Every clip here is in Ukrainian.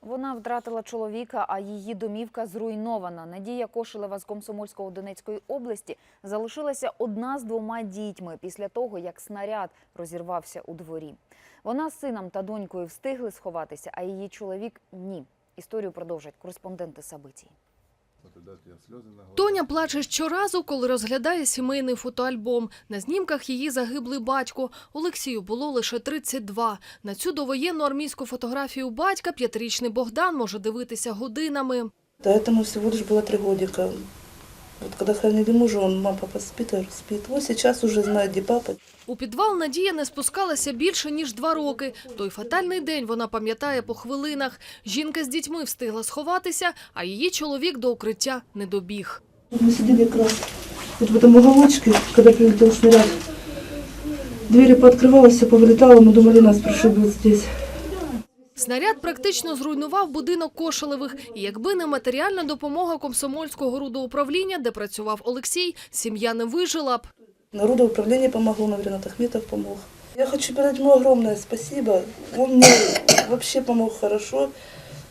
Вона втратила чоловіка, а її домівка зруйнована. Надія Кошелева з Комсомольського Донецької області залишилася одна з двома дітьми після того, як снаряд розірвався у дворі. Вона з сином та донькою встигли сховатися, а її чоловік ні. Історію продовжать кореспонденти Сабитії. Тоня плаче щоразу, коли розглядає сімейний фотоальбом. На знімках її загиблий батько. Олексію було лише 32. На цю довоєнну армійську фотографію батька п'ятирічний Богдан може дивитися годинами. Тому всього всего було три годика. Вот когда хоронили мужа, он, мама, папа спит, я говорю, спит. Вот сейчас уже знает, где папа. У підвал Надія не спускалася більше, ніж два роки. Той фатальний день вона пам'ятає по хвилинах. Жінка з дітьми встигла сховатися, а її чоловік до укриття не добіг. Вот мы сидели как раз вот в этом уголочке, когда прилетел снаряд. Двери пооткрывалась, все повылетало, мы думали, нас пришибут здесь. Снаряд практично зруйнував будинок Кошелевих. І якби не матеріальна допомога комсомольського рудоуправління, де працював Олексій, сім'я не вижила б. Народоуправление помогло, Ренат Ахметов помог. Я хочу передать ему огромное спасибо. Он мне вообще помог хорошо.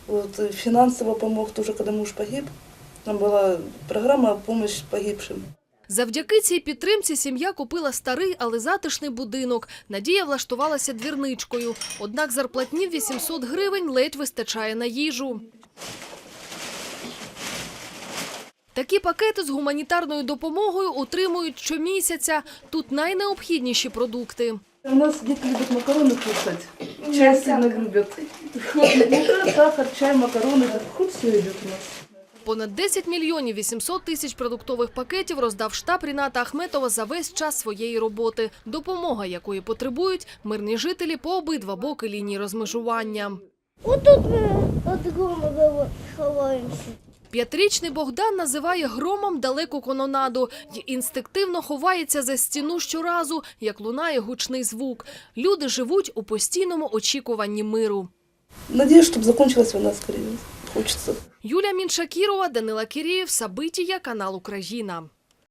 Вот, и финансово помог тоже, когда муж погиб. Там была программа «Помощь погибшим». Завдяки цій підтримці сім'я купила старий, але затишний будинок. Надія влаштувалася двірничкою. Однак зарплатні в 800 гривень ледь вистачає на їжу. Такі пакети з гуманітарною допомогою отримують щомісяця. Тут найнеобхідніші продукти. У нас дети любят макароны кушать. Чай сильно любят. Мука, сахар, чай, макароны. Хоть все идет у нас. Понад 10 мільйонів 800 тисяч продуктових пакетів роздав штаб Ріната Ахметова за весь час своєї роботи. Допомога, якої потребують мирні жителі по обидва боки лінії розмежування. Отут ми від ховаємося. П'ятирічний Богдан називає громом далеку кононаду й інстинктивно ховається за стіну щоразу, як лунає гучний звук. Люди живуть у постійному очікуванні миру. Надеюсь, чтобы закончилась война скорее. Хочется. Юлія Міншакірова, Данила Кірєєв, Сабитія, канал Україна.